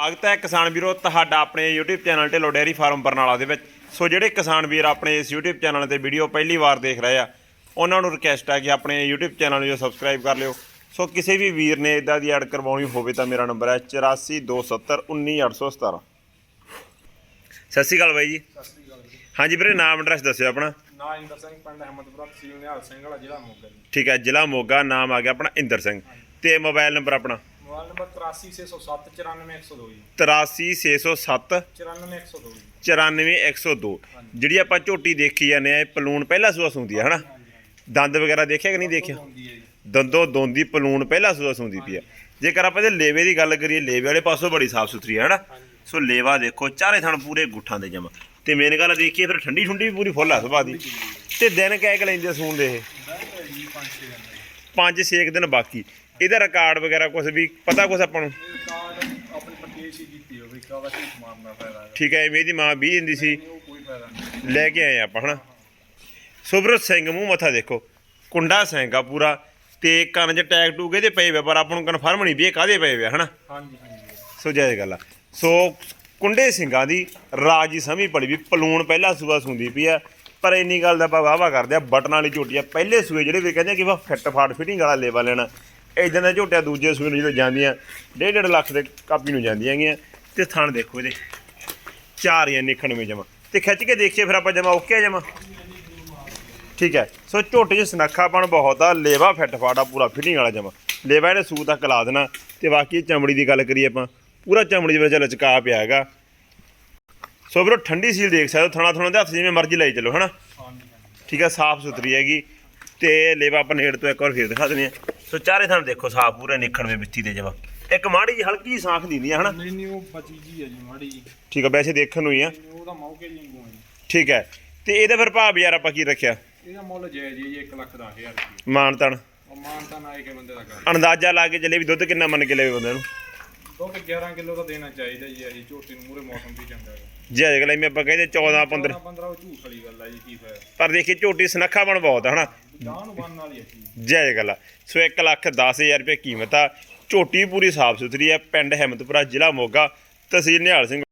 ਸਵਾਗਤ ਹੈ ਕਿਸਾਨ ਵੀਰੋ ਤੁਹਾਡਾ ਆਪਣੇ YouTube channel Dhillon dairy farm Barnala ਦੇ ਵਿੱਚ। ਸੋ ਜਿਹੜੇ ਕਿਸਾਨ ਵੀਰ ਆਪਣੇ ਇਸ YouTube ਚੈਨਲ ਤੇ ਵੀਡੀਓ ਪਹਿਲੀ ਵਾਰ ਦੇਖ ਰਹੇ ਆ ਉਹਨਾਂ ਨੂੰ ਰਿਕਵੈਸਟ ਹੈ ਕਿ ਆਪਣੇ YouTube ਚੈਨਲ ਨੂੰ ਸਬਸਕ੍ਰਾਈਬ ਕਰ ਲਿਓ। ਸੋ ਕਿਸੇ ਵੀ ਵੀਰ ਨੇ ਇਦਾਂ ਦੀ ਐਡ ਕਰਵਾਉਣੀ ਹੋਵੇ ਤਾਂ ਮੇਰਾ ਨੰਬਰ ਹੈ 8427191817 ਸਤਿ ਸ਼੍ਰੀ ਅਕਾਲ ਬਾਈ ਜੀ। ਸਤਿ ਸ੍ਰੀ ਅਕਾਲ ਜੀ। ਹਾਂਜੀ ਵੀਰੇ ਨਾਮ ਐਡਰੈਸ ਦੱਸਿਓ ਆਪਣਾ। ਨਾ ਇੰਦਰ ਸਿੰਘ ਪਿੰਡ ਅਹਿਮਦਪੁਰਾ ਤਹਿਸੀਲ ਨਿਹਾਲ ਸਿੰਘ ਵਾਲਾ ਜ਼ਿਲ੍ਹਾ ਮੋਗਾ ਠੀਕ ਹੈ ਜ਼ਿਲ੍ਹਾ ਮੋਗਾ ਨਾਮ ਆ ਗਿਆ ਆਪਣਾ ਇੰਦਰ ਸਿੰਘ। ਤੇ ਮੋਬਾਈਲ ਨੰਬਰ ਆਪਣਾ? ਮੋਬਾਈਲ ਨੰਬਰ 83607 94102 ਜੀ। 83607 94102 ਜੀ। 94102 ਜਿਹੜੀ ਆਪਾਂ ਝੋਟੀ ਦੇਖੀ ਜਾਂਦੇ ਆ ਇਹ ਪਲੂਣ ਪਹਿਲਾ ਸੂਆ ਸੁੰਦੀ ਆ ਹਨਾ? ਦੰਦ ਵਗੈਰਾ ਦੇਖਿਆ ਕਿ ਨਹੀਂ ਦੇਖਿਆ? ਹੁੰਦੀ ਹੈ ਜੀ। ਦੰਦੋ ਦੋਂਦੀ ਪਲੂਣ ਪਹਿਲਾ ਸੂਆ ਸੁੰਦੀ ਪਈ ਆ। ਜੇਕਰ ਆਪਾਂ ਇਹਦੇ ਲੇਵੇ ਦੀ ਗੱਲ ਕਰੀਏ ਲੇਵੇ ਵਾਲੇ ਪਾਸੋਂ ਬੜੀ ਸਾਫ਼ ਸੁਥਰੀ ਹਨਾ? ਸੋ ਲੇਵਾ ਦੇਖੋ ਚਾਰੇ ਥਣ ਪੂਰੇ ਗੁੱਠਾਂ ਦੇ ਜਮਾ। ਤੇ ਮੇਨ ਗੱਲ ਦੇਖੀਏ ਫਿਰ ਠੰਡੀ ਠੁੰਡੀ ਵੀ ਪੂਰੀ ਫੁੱਲ ਆ ਸੁਭਾ ਦੀ। ਤੇ ਦਿਨ ਕਹਿ ਕੇ ਲੈਂਦੇ ਸੂਣ ਦੇ ਇਹ? ਬੈਠ ਜੀ 5-6 ਦਿਨ ਦਾ ਜੀ। ਪੰਜ ਛੇ ਕੁ ਦਿਨ ਬਾਕੀ। ਇਹਦਾ ਰਿਕਾਰਡ ਵਗੈਰਾ ਕੁਝ ਵੀ ਪਤਾ ਕੁਝ ਆਪਾਂ ਨੂੰ? ਇਹ ਕਾਰਡ ਆਪਣੀ ਪਰਚੇਸ ਹੀ ਕੀਤੀ ਹੋਵੇ ਕਾਹਦਾ ਕੀ ਮਾਰਨਾ ਫਾਇਦਾ ਹੈ ਠੀਕ ਹੈ ਦੀ ਮਾਂ 20 ਦਿੰਦੀ ਸੀ। ਉਹ ਕੋਈ ਫਾਇਦਾ ਨਹੀਂ ਲੈ ਕੇ ਆਏ ਆਪਾਂ ਹਨਾ? ਸੁਬਰਤ ਸਿੰਘ ਮੂੰਹ ਮੱਥਾ ਦੇਖੋ। ਕੁੰਡਾ ਸਿੰਘ ਆ ਪੂਰਾ ਤੇ ਕੰਨ 'ਚ ਟੈਗ ਟੂਗ ਇਹਦੇ ਪਏ ਵੇ ਪਰ ਆਪਾਂ ਨੂੰ ਕਨਫਰਮ ਨਹੀਂ ਵੀ ਇਹ ਕਾਦੇ ਪਏ ਵੇ ਹਨਾ? ਹਾਂਜੀ ਹਾਂਜੀ। ਸੋ ਜਾਇਜ਼ ਗੱਲ ਆ। ਸੋ ਕੁੰਡੇ ਸਿੰਘਾਂ ਦੀ ਰਾਜੀ ਸਮੀ ਪੜੀ ਵੀ ਪਲੂਣ ਪਹਿਲਾ ਸੂਆ ਸੁੰਦੀ ਪਈ ਆ ਪਰ ਇੰਨੀ ਗੱਲ ਦਾ ਆਪਾਂ ਵਾਵਾ ਕਰਦੇ ਆ ਬਟਨ ਵਾਲੀ ਝੋਟੀ ਆ। ਪਹਿਲੇ ਸੂਏ ਜਿਹੜੇ ਵੀ ਕਹਿੰਦੇ ਆ ਕਿ ਵਾ ਫਿੱਟ ਫਾਟ ਫਿਟਿੰਗ ਵਾਲਾ ਲੇਵਾ ਲੈਣਾ। ਇਦਾਂ ਦਾ ਝੋਟਿਆ ਦੂਜੇ ਸੂਏ ਨੂੰ ਜਦੋਂ ਜਾਂਦੀਆਂ ਡੇਢ ਡੇਢ ਲੱਖ ਦੇ ਕਾਪੀ ਨੂੰ ਜਾਂਦੀਆਂ ਗੀਆਂ ਤੇ ਥਣ ਦੇਖੋ ਇਹਦੇ ਚਾਰ ਜਾਂ ਨਿਖਣਵੇਂ ਜਮਾ। ਤੇ ਖਿੱਚ ਕੇ ਦੇਖੀਏ ਫਿਰ ਆਪਾਂ ਜਮਾ ਓਕੇ ਜਮਾ। ਠੀਕ ਹੈ। ਸੋ ਝੋਟੇ 'ਚ ਸਨੱਖਾਪਣ ਬਹੁਤ ਆ ਲੇਵਾ ਫਿੱਟ ਫਾੜਾ ਪੂਰਾ ਫਿਟਿੰਗ ਵਾਲਾ ਜਮਾ। ਲੇਵਾ ਇਹਨੇ ਸੂ ਤੱਕ ਲਾ ਦੇਣਾ। ਤੇ ਬਾਕੀ ਚਮੜੀ ਦੀ ਗੱਲ ਕਰੀਏ ਆਪਾਂ ਪੂਰਾ ਚਮੜੀ ਦੇ ਵਿੱਚ ਲਚਕਾ ਪਿਆ ਹੈਗਾ। ਸੋ ਵੀਰੋ ਠੰਡੀ ਸੀਲ ਦੇਖ ਸਕਦੇ ਹੋ ਥਣਾ ਥਣਾ ਦੇ ਹੱਥ ਜਿਵੇਂ ਮਰਜ਼ੀ ਲਾਈ ਚੱਲੋ ਹਨਾ? ਠੀਕ ਹੈ ਸਾਫ਼ ਸੁਥਰੀ ਹੈਗੀ। ਤੇ ਲੇਵਾ ਆਪਾਂ ਨੇੜ ਤੋਂ ਇੱਕ ਵਾਰ ਫੇਰ ਦਿਖਾ ਦਿੰਦੇ ਆ ਸੋ ਚਾਰੇ ਥਣ ਦੇਖੋ ਸਾਫ਼ ਪੂਰੇ ਨਿਖਣਵੇਂ ਬਿੱਤੀ ਦੇ ਜਮਾ ਇੱਕ ਮਾੜੀ ਜਿਹੀ ਹਲਕੀ ਜਿਹੀ ਸਾਖ ਦਿੰਦੀ ਆ ਹਨਾ? ਨਹੀਂ ਨਹੀਂ ਉਹ ਬਚੀ ਜੀ ਹੈ ਜੀ ਮਾੜੀ ਜੀ। ਠੀਕ ਹੈ ਵੈਸੇ ਦੇਖਣ ਨੂੰ ਹੀ ਆ। ਉਹਦਾ ਮੌਕੇ ਜੀ ਹੈ ਜੀ। ਠੀਕ ਹੈ ਤੇ ਇਹਦਾ ਫਿਰ ਭਾਅ ਬਾਜ਼ਾਰ ਆਪਾਂ ਕੀ ਰੱਖਿਆ? ਇਹਦਾ ਮੁੱਲ ਜਾਇਜ਼ ਜੀ 1 ਲੱਖ ਦਾ 1000 ਰੁਪਏ ਮਾਨਤਨ ਉਹ ਮਾਨਤਾ ਨਾ ਕੇ ਬੰਦੇ ਦਾ ਕਰ ਅੰਦਾਜ਼ਾ ਲਾ ਕੇ ਚੱਲੇ ਵੀ ਦੁੱਧ ਕਿੰਨਾ ਮੰਨ ਕੇ ਲਵੇ ਬੰਦੇ ਨੂੰ। ਦੁੱਧ 11 ਕਿਲੋ ਦਾ ਦੇਣਾ ਚਾਹੀਦਾ ਜੀ ਇਹ ਝੋਟੀ ਨੂੰ ਮੂਰੇ ਮੌਸਮ ਵੀ ਚੰਗਾ ਹੈ। ਜੇ ਅਗਲੇ ਮੈਂ ਆਪਾਂ ਕਹਿੰਦੇ 14 15 15 ਉਹ ਝੂਠ ਵਾਲੀ ਗੱਲ ਹੈ ਜੀ ਕੀ ਫਾਇਦਾ। ਪਰ ਦੇਖੀ ਝੋਟੀ ਸਨੱਖਾ ਬਣ ਬਹੁਤ ਆ ਹਨਾ? ਗਾਂ ਨੂੰ ਵਾਲੀ ਹੈ ਜੀ ਜੈ ਗੱਲ ਸੋ 1 ਲੱਖ 10000 ਰੁਪਏ ਕੀਮਤ ਆ। ਝੋਟੀ ਪੂਰੀ ਸਾਫ਼ ਸੁਥਰੀ ਹੈ। ਪਿੰਡ ਹਿੰਮਤਪੁਰਾ ਜ਼ਿਲ੍ਹਾ ਮੋਗਾ। ਤਹਿਸੀਲ ਨਿਹਾਲ ਸਿੰਘ।